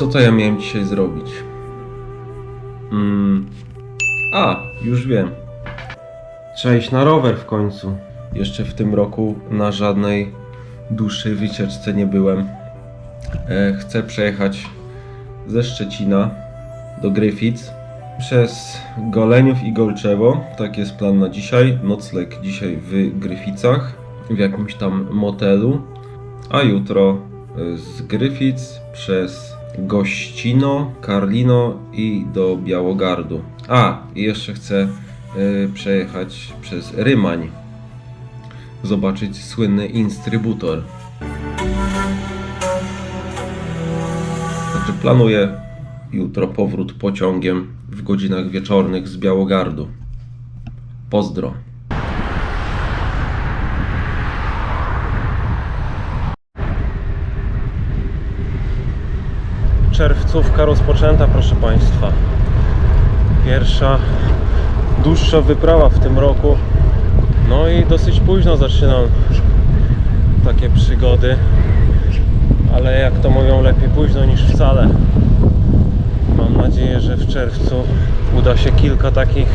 Co to ja miałem dzisiaj zrobić? Mm. A, już wiem. Trzeba iść na rower w końcu. Jeszcze w tym roku na żadnej dłuższej wycieczce nie byłem. E, chcę przejechać ze Szczecina do Gryfic przez Goleniów i Golczewo. Tak jest plan na dzisiaj. Nocleg dzisiaj w Gryficach, w jakimś tam motelu. A jutro z Gryfic przez Gościno, Karlino i do Białogardu. A, i jeszcze chcę y, przejechać przez Rymań. Zobaczyć słynny instrybutor. Także planuję jutro powrót pociągiem w godzinach wieczornych z Białogardu. Pozdro. Czerwcówka rozpoczęta, proszę Państwa. Pierwsza dłuższa wyprawa w tym roku. No i dosyć późno zaczynam takie przygody. Ale jak to mówią, lepiej późno niż wcale. Mam nadzieję, że w czerwcu uda się kilka takich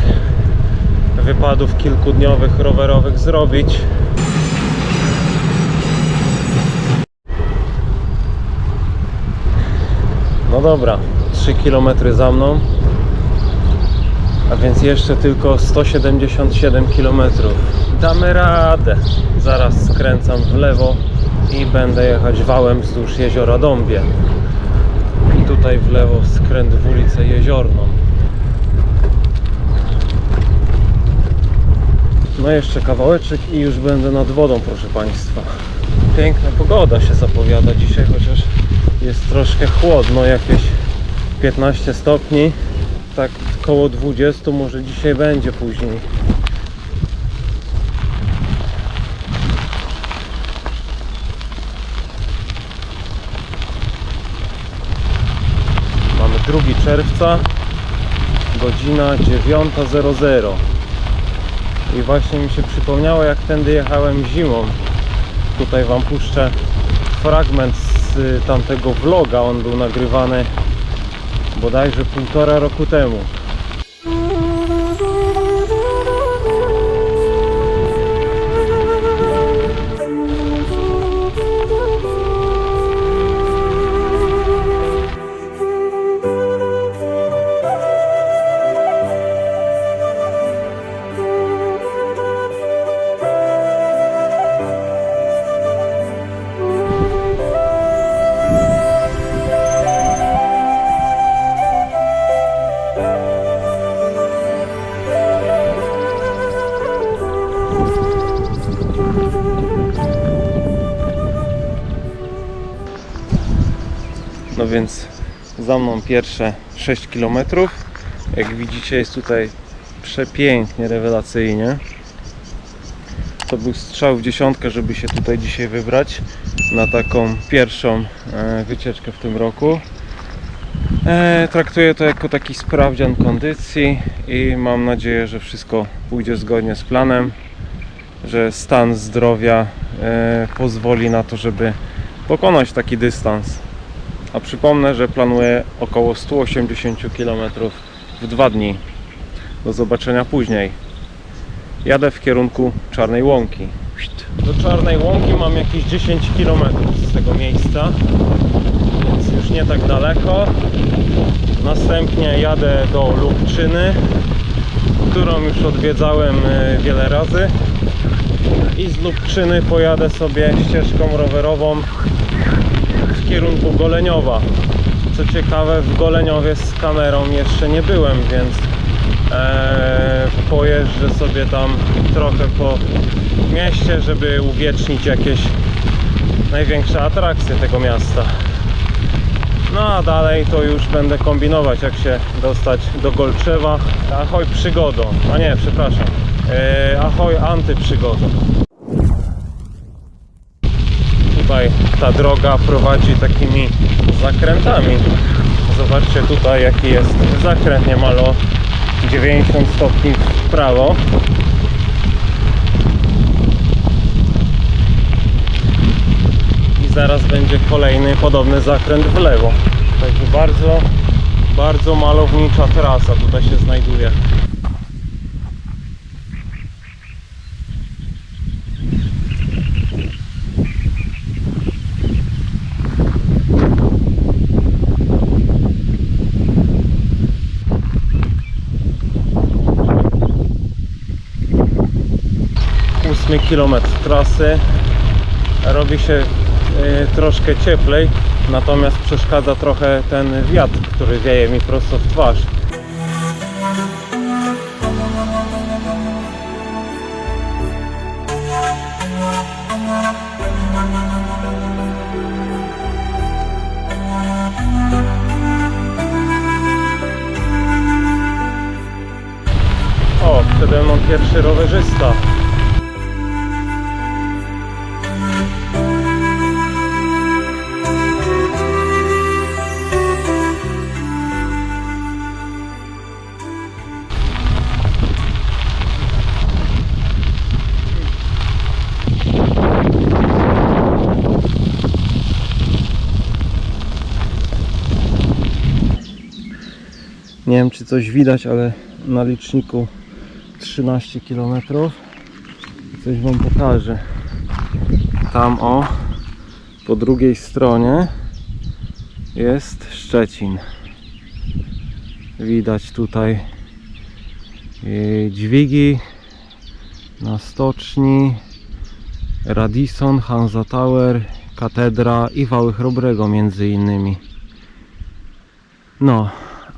wypadów kilkudniowych, rowerowych zrobić. No dobra, 3 km za mną. A więc jeszcze tylko 177 km. Damy radę. Zaraz skręcam w lewo i będę jechać wałem wzdłuż jeziora Dąbie. I tutaj w lewo skręt w ulicę Jeziorną. No jeszcze kawałeczek i już będę nad wodą, proszę Państwa. Piękna pogoda się zapowiada dzisiaj, chociaż jest troszkę chłodno, jakieś 15 stopni. Tak koło 20 może dzisiaj będzie później. Mamy 2 czerwca, godzina 9.00. I właśnie mi się przypomniało, jak tędy jechałem zimą. Tutaj Wam puszczę fragment tamtego vloga. On był nagrywany bodajże półtora roku temu. Więc za mną pierwsze 6 km. Jak widzicie jest tutaj przepięknie, rewelacyjnie. To był strzał w dziesiątkę, żeby się tutaj dzisiaj wybrać na taką pierwszą e, wycieczkę w tym roku. E, traktuję to jako taki sprawdzian kondycji i mam nadzieję, że wszystko pójdzie zgodnie z planem, że stan zdrowia e, pozwoli na to, żeby pokonać taki dystans. A przypomnę, że planuję około 180 km w dwa dni. Do zobaczenia później. Jadę w kierunku Czarnej Łąki. Do Czarnej Łąki mam jakieś 10 km z tego miejsca, więc już nie tak daleko. Następnie jadę do Lubczyny, którą już odwiedzałem e, wiele razy. I z Lubczyny pojadę sobie ścieżką rowerową kierunku Goleniowa. Co ciekawe, w Goleniowie z kamerą jeszcze nie byłem, więc e, pojeżdżę sobie tam trochę po mieście, żeby uwiecznić jakieś największe atrakcje tego miasta. No a dalej to już będę kombinować, jak się dostać do Golczewa. Ahoj przygodą. A nie, przepraszam. E, ahoj antyprzygodą. tutaj ta droga prowadzi takimi zakrętami. Zobaczcie tutaj jaki jest zakręt niemal o 90 stopni w prawo. I zaraz będzie kolejny podobny zakręt w lewo. Także bardzo, bardzo malownicza trasa tutaj się znajduje. Ósmy kilometr trasy. Robi się y, troszkę cieplej, natomiast przeszkadza trochę ten wiatr, który wieje mi prosto w twarz. O, przede mną pierwszy rowerzysta. Nie wiem czy coś widać, ale na liczniku 13 km. Coś Wam pokażę. Tam o, po drugiej stronie jest Szczecin. Widać tutaj yy, dźwigi na stoczni, Radisson, Hansa Tower, Katedra i wały Chrobrego między innymi. No,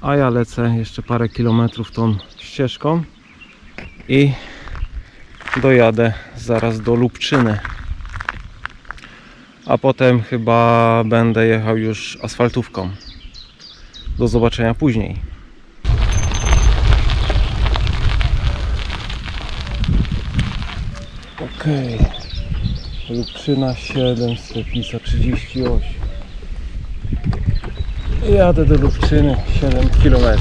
a ja lecę jeszcze parę kilometrów tą ścieżką i dojadę zaraz do Lubczyny. A potem chyba będę jechał już asfaltówką. Do zobaczenia później. Okej. Lubczyna 7, Stepnica 38. Jadę do Lubczyny 7 km.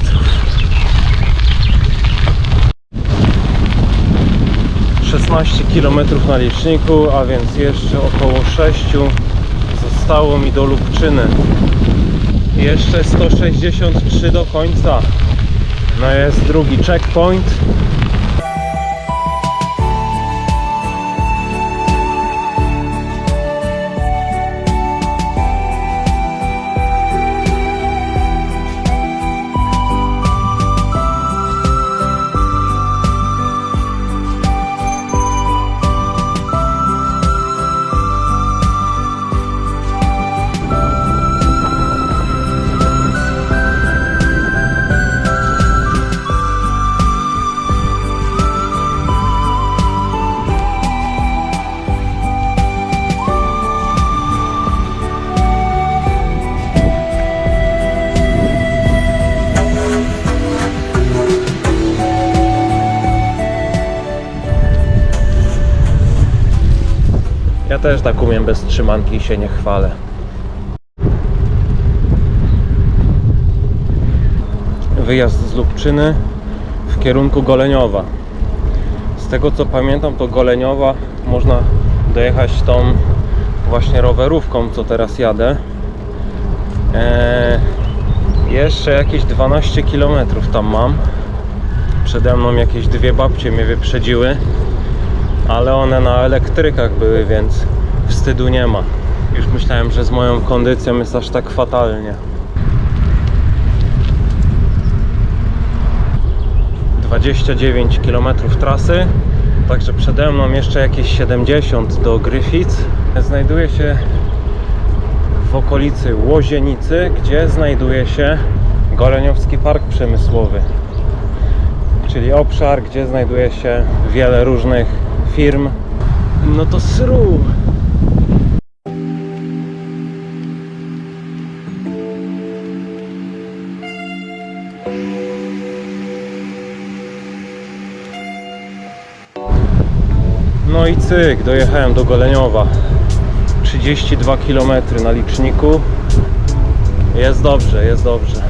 Szesnaście kilometrów na liczniku, a więc jeszcze około 6 zostało mi do Lubczyny. Jeszcze 163 do końca. No jest drugi checkpoint. Też tak umiem bez trzymanki i się nie chwalę. Wyjazd z Lubczyny w kierunku Goleniowa. Z tego co pamiętam, to Goleniowa można dojechać tą właśnie rowerówką, co teraz jadę. Eee, jeszcze jakieś 12 km tam mam. Przede mną jakieś dwie babcie mnie wyprzedziły ale one na elektrykach były, więc wstydu nie ma. Już myślałem, że z moją kondycją jest aż tak fatalnie. 29 km trasy, także przede mną jeszcze jakieś 70 do Gryfic. Znajduję się w okolicy Łozienicy, gdzie znajduje się Goleniowski Park Przemysłowy czyli obszar, gdzie znajduje się wiele różnych firm. No to sru! I cyk, dojechałem do Goleniowa. 32 km na liczniku. Jest dobrze, jest dobrze.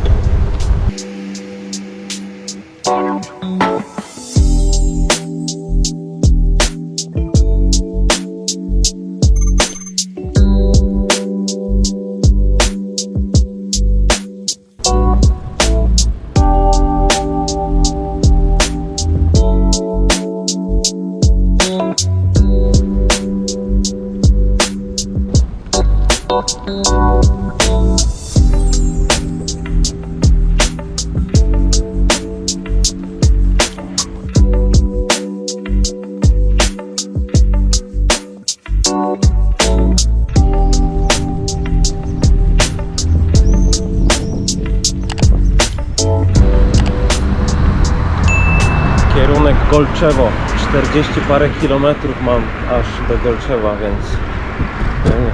Golczewo. 40 parę kilometrów mam aż do Golczewa, więc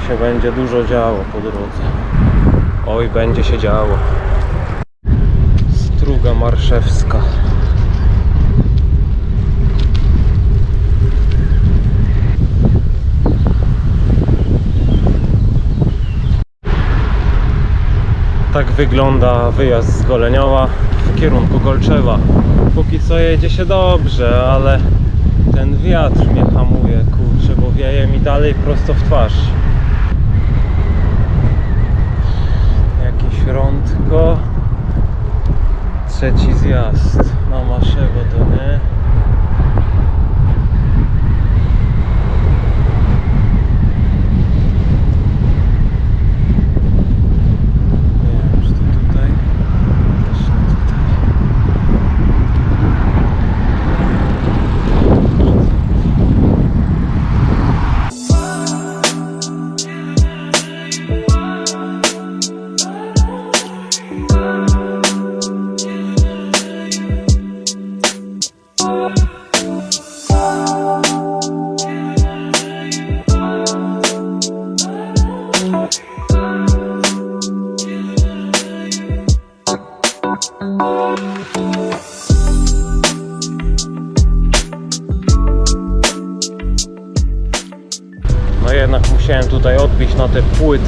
się będzie dużo działo po drodze. Oj, będzie się działo. Struga Marszewska. Tak wygląda wyjazd z Goleniowa w kierunku Golczewa. Póki co jedzie się dobrze, ale ten wiatr mnie hamuje, kurczę, bo wieje mi dalej prosto w twarz. Jakieś rądko. Trzeci zjazd na Maszewo to. Nie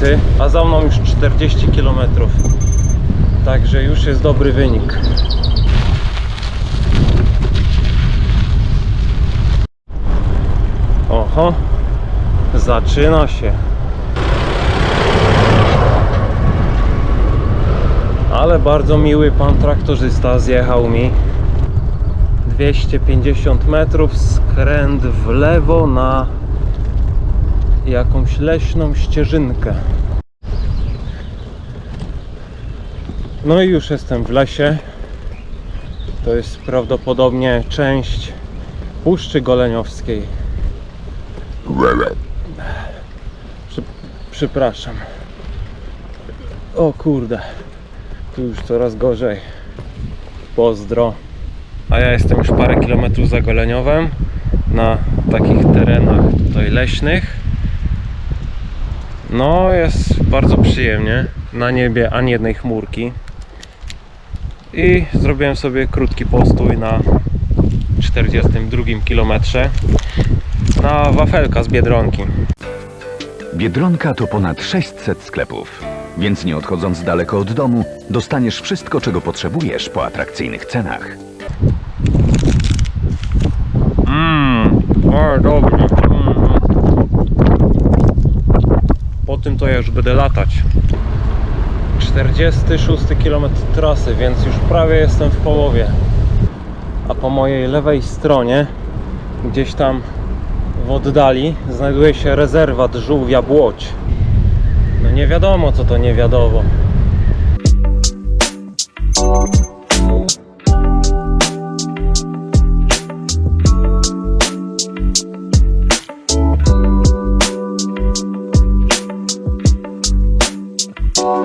płyty, a za mną już 40 km. Także już jest dobry wynik. Oho, zaczyna się. Ale bardzo miły pan traktorzysta zjechał mi 250 metrów, skręt w lewo na jakąś leśną ścieżynkę. No i już jestem w lesie. To jest prawdopodobnie część Puszczy Goleniowskiej. Przepraszam. O kurde. Tu już coraz gorzej. Pozdro. A ja jestem już parę kilometrów za Goleniowem na takich terenach tutaj leśnych. No, jest bardzo przyjemnie. Na niebie ani jednej chmurki. I zrobiłem sobie krótki postój na 42 kilometrze na wafelka z Biedronki. Biedronka to ponad 600 sklepów, więc nie odchodząc daleko od domu, dostaniesz wszystko, czego potrzebujesz po atrakcyjnych cenach. Mmm, o dobry. Mm. Po tym to ja już będę latać. 46 km trasy, więc już prawie jestem w połowie. A po mojej lewej stronie, gdzieś tam w oddali, znajduje się rezerwat żółwia Błoć. No nie wiadomo co to nie wiadomo. Trasa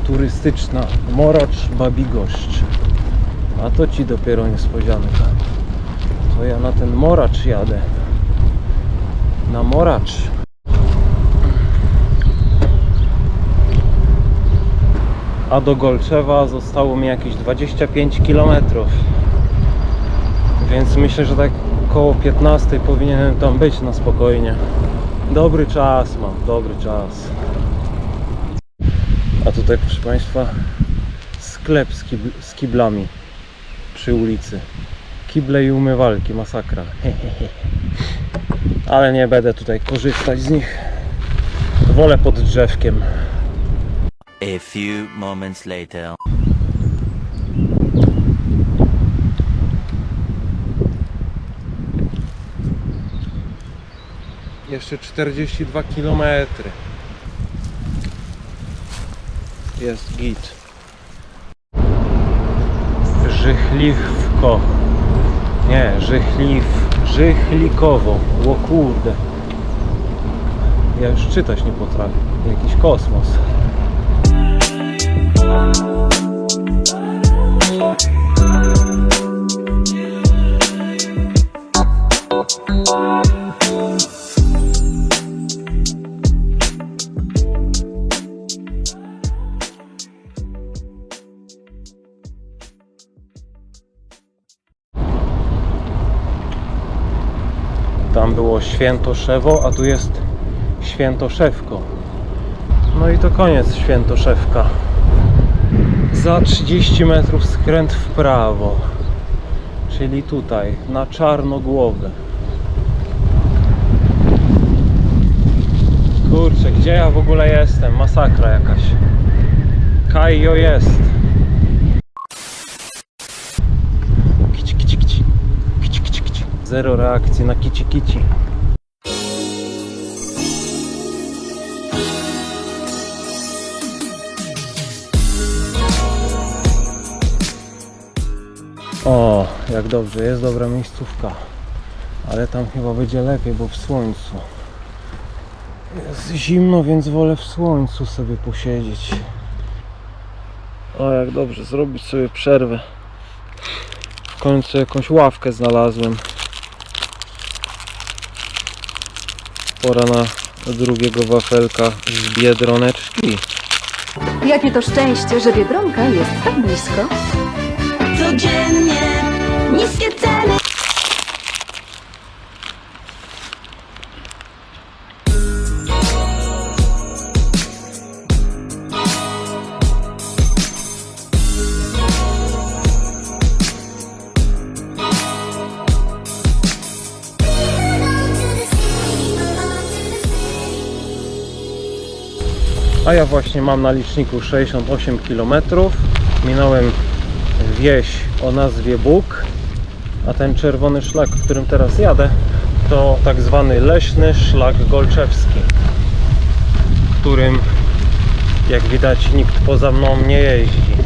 turystyczna Moracz Babigoszcz. A to ci dopiero niespodzianka. To ja na ten Moracz jadę. Na Moracz. A do Golczewa zostało mi jakieś 25 km. Więc myślę, że tak koło 15 powinienem tam być na spokojnie. Dobry czas mam, dobry czas. A tutaj proszę Państwa sklep z, z kiblami przy ulicy. Kible i umywalki, masakra. Ale nie będę tutaj korzystać z nich. Wolę pod drzewkiem. A few moments later. Jeszcze 42 km. Jest git. Żychliwko. Nie, Żychliw, Żychlikowo. O kurde. Ja już czytać nie potrafię. Jakiś kosmos. Tam było Świętoszewo, a tu jest Świętoszewko. No i to koniec Świętoszewka. Za 30 metrów skręt w prawo. Czyli tutaj, na czarnogłowę. Kurczę, gdzie ja w ogóle jestem? Masakra jakaś. Kajo jest. Kici, kici, kici. Kici, kici, kici. Zero reakcji na kici, kici. O, jak dobrze, jest dobra miejscówka. Ale tam chyba będzie lepiej, bo w słońcu. Jest zimno, więc wolę w słońcu sobie posiedzieć. O, jak dobrze, zrobić sobie przerwę. W końcu jakąś ławkę znalazłem. Pora na drugiego wafelka z biedroneczki. Jakie to szczęście, że Biedronka jest tak blisko. Codziennie niskie ceny. A ja właśnie mam na liczniku 68 km. Minąłem wieś o nazwie Bóg, a ten czerwony szlak, którym teraz jadę, to tak zwany leśny szlak golczewski, którym jak widać nikt poza mną nie jeździ.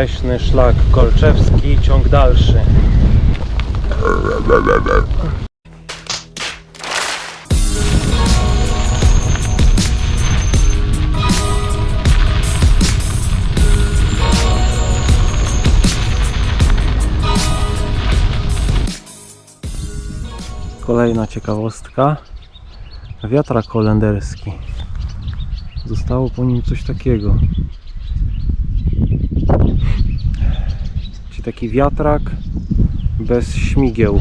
Leśny szlak golczewski, ciąg dalszy. Kolejna ciekawostka. Wiatrak holenderski. Zostało po nim coś takiego. Czyli taki wiatrak bez śmigieł.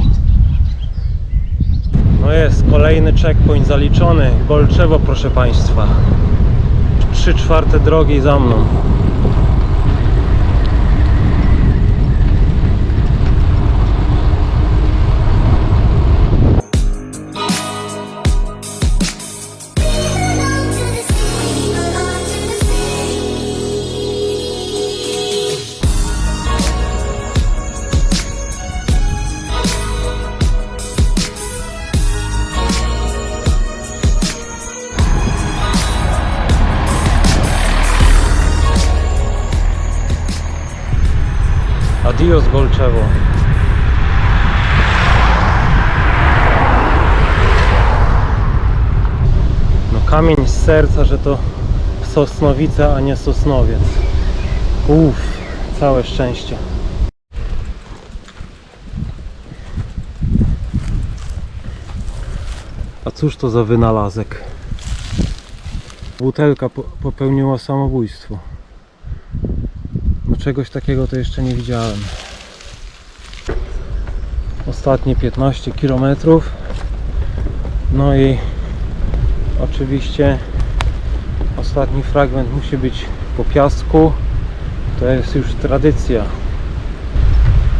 No jest, kolejny checkpoint zaliczony. Golczewo, proszę Państwa. 3 czwarte drogi za mną. Adios Golczewo. No kamień z serca, że to Sosnowice, a nie Sosnowiec. Uff, całe szczęście. A cóż to za wynalazek? Butelka po popełniła samobójstwo. Czegoś takiego to jeszcze nie widziałem. Ostatnie 15 km. No i oczywiście ostatni fragment musi być po piasku. To jest już tradycja.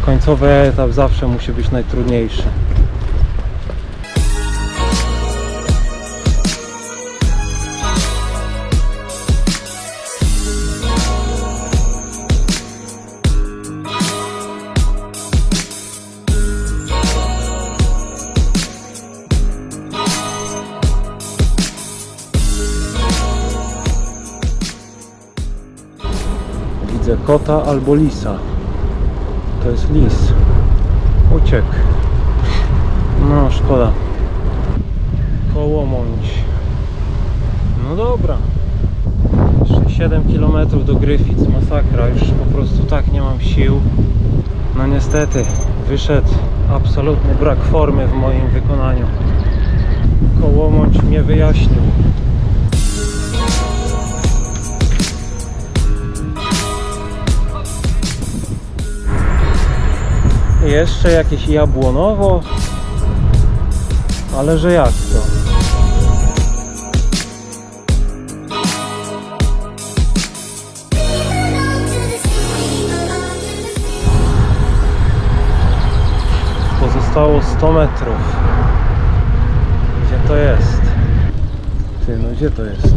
Końcowy etap zawsze musi być najtrudniejszy. Kota albo lisa. To jest lis. Uciekł. No, szkoda. Kołomąć. No dobra. Jeszcze 7 km do Gryfic. Masakra. Już po prostu tak nie mam sił. No niestety, wyszedł absolutny brak formy w moim wykonaniu. Kołomąć mnie wyjaśnił. Jeszcze jakieś jabłonowo. Ale że jak to? Pozostało 100 metrów. Gdzie to jest? Ty, no gdzie to jest?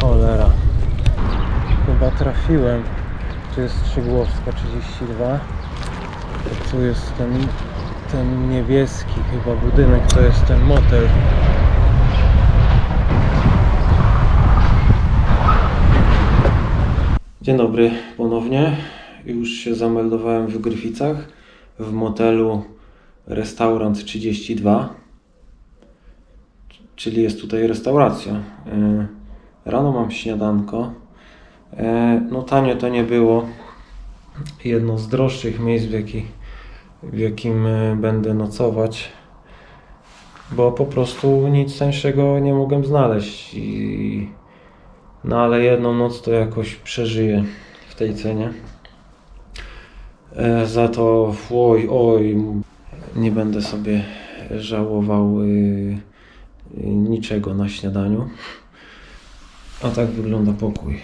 Cholera. Chyba trafiłem. Tu jest Strzygłowska 32. To tu jest ten, ten niebieski chyba budynek, to jest ten motel. Dzień dobry ponownie. Już się zameldowałem w Gryficach w motelu Restaurant 32. Czyli jest tutaj restauracja. Yy, Rano mam śniadanko. E, No tanie to nie było. Jedno z droższych miejsc, w, jaki, w jakim e, będę nocować. Bo po prostu nic tańszego nie mogłem znaleźć. I, no ale jedną noc to jakoś przeżyję w tej cenie. E, Za to oj, oj, nie będę sobie żałował y, y, niczego na śniadaniu. A tak wygląda pokój.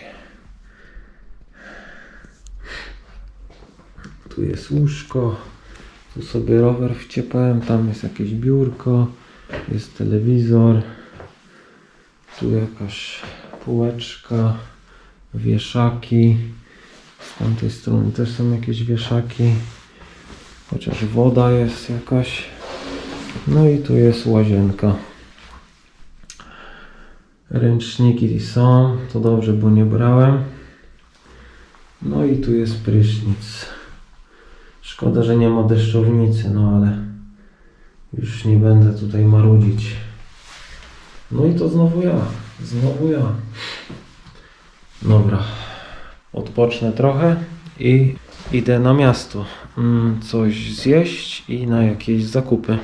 Tu jest łóżko, tu sobie rower wciepałem, tam jest jakieś biurko, jest telewizor, tu jakaś półeczka, wieszaki, z tamtej strony też są jakieś wieszaki, chociaż woda jest jakaś, no i tu jest łazienka. Ręczniki są, to dobrze, bo nie brałem. No i tu jest prysznic. Szkoda, że nie ma deszczownicy, no ale już nie będę tutaj marudzić. No i to znowu ja. Znowu ja. Dobra. Odpocznę trochę i idę na miasto. Mm, coś zjeść i na jakieś zakupy.